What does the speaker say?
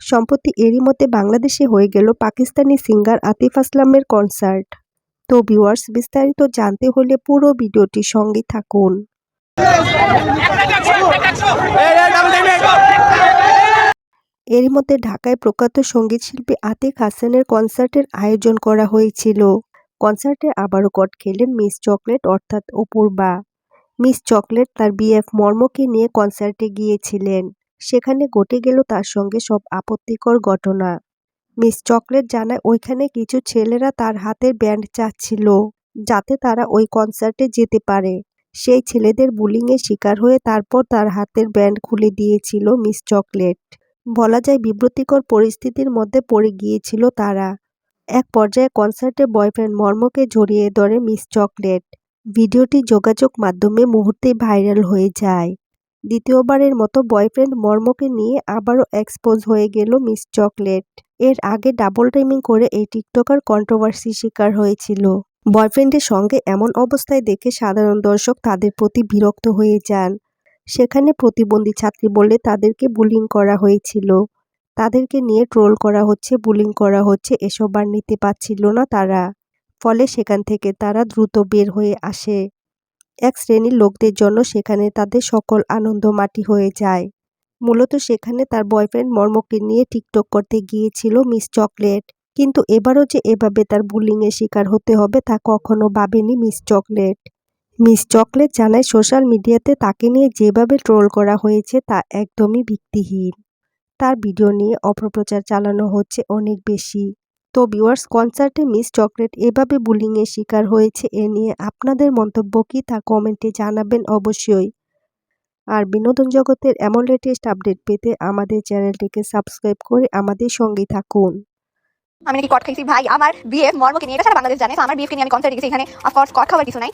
সম্প্রতি এরই মধ্যে বাংলাদেশে হয়ে গেল পাকিস্তানি সিঙ্গার আতিফ আসলামের কনসার্ট তো ভিউয়ার্স বিস্তারিত জানতে হলে পুরো ভিডিওটি সঙ্গে থাকুন। এরই মধ্যে ঢাকায় প্রখ্যাত সংগীত শিল্পী আতিক হাসানের কনসার্টের আয়োজন করা হয়েছিল। কনসার্টে আবারও কট খেলেন মিস চকলেট, অর্থাৎ অপূর্বা। মিস চকলেট তার বিএফ মর্মকে নিয়ে কনসার্টে গিয়েছিলেন। সেখানে ঘটে গেল তার সঙ্গে সব আপত্তিকর ঘটনা। মিস চকলেট জানায়, ওইখানে কিছু ছেলেরা তার হাতের ব্যান্ড চাচ্ছিল যাতে তারা ওই কনসার্টে যেতে পারে। সেই ছেলেদের বুলিংয়ের শিকার হয়ে তারপর তার হাতের ব্যান্ড খুলে দিয়েছিল মিস চকলেট। বলা যায়, বিব্রতিকর পরিস্থিতির মধ্যে পড়ে গিয়েছিল তারা। এক পর্যায়ে কনসার্টে বয়ফ্রেন্ড মর্মকে জড়িয়ে ধরে মিস চকলেট। ভিডিওটি যোগাযোগ মাধ্যমে মুহূর্তে ভাইরাল হয়ে যায়। দ্বিতীয়বারের মতো বয়ফ্রেন্ড মর্মকে নিয়ে আবারও এক্সপোজ হয়ে গেল মিস চকলেট। এর আগে ডাবল টাইমিং করে এই টিকটকার কন্ট্রোভার্সি শিকার হয়েছিল। বয়ফ্রেন্ডের সঙ্গে এমন অবস্থায় দেখে সাধারণ দর্শক তাদের প্রতি বিরক্ত হয়ে যান। সেখানে প্রতিবন্ধী ছাত্রী বলে তাদেরকে বুলিং করা হয়েছিল। তাদেরকে নিয়ে ট্রোল করা হচ্ছে বুলিং করা হচ্ছে, এসব আর নিতে পারছিল না তারা। ফলে সেখান থেকে তারা দ্রুত বের হয়ে আসে। এক শ্রেণির লোকদের জন্য সেখানে তাদের সকল আনন্দ মাটি হয়ে যায়। মূলত সেখানে তার বয়ফ্রেন্ড মর্মকে নিয়ে টিকটক করতে গিয়েছিল মিস চকলেট। কিন্তু এবারও যে এভাবে তার বুলিংয়ের শিকার হতে হবে তা কখনো ভাবেনি মিস চকলেট। মিস চকলেট জানায় সোশ্যাল মিডিয়াতে তাকে নিয়ে যেভাবে ট্রোল করা হয়েছে তা একদমই ভিত্তিহীন। তার ভিডিও নিয়ে অপপ্রচার চালানো হচ্ছে অনেক বেশি। তো ভিউয়ার্স কনসার্টে মিস চকলেট এভাবে বুলিংয়ের শিকার হয়েছে, এ নিয়ে আপনাদের মন্তব্য কী তা কমেন্টে জানাবেন অবশ্যই। আর বিনোদন জগতের এমন লেটেস্ট আপডেট পেতে আমাদের চ্যানেলটিকে সাবস্ক্রাইব করে আমাদের সঙ্গে থাকুন। আমি নাকি কট খাইছি? ভাই, আমার বিএফ মর্মকে নিয়ে, এটা সারা বাংলাদেশ জানে আমার বিএফকে নিয়ে আমি কনসার্টে গেছি এখানে। অফকোর্স কট খাওয়ার কিছু নাই।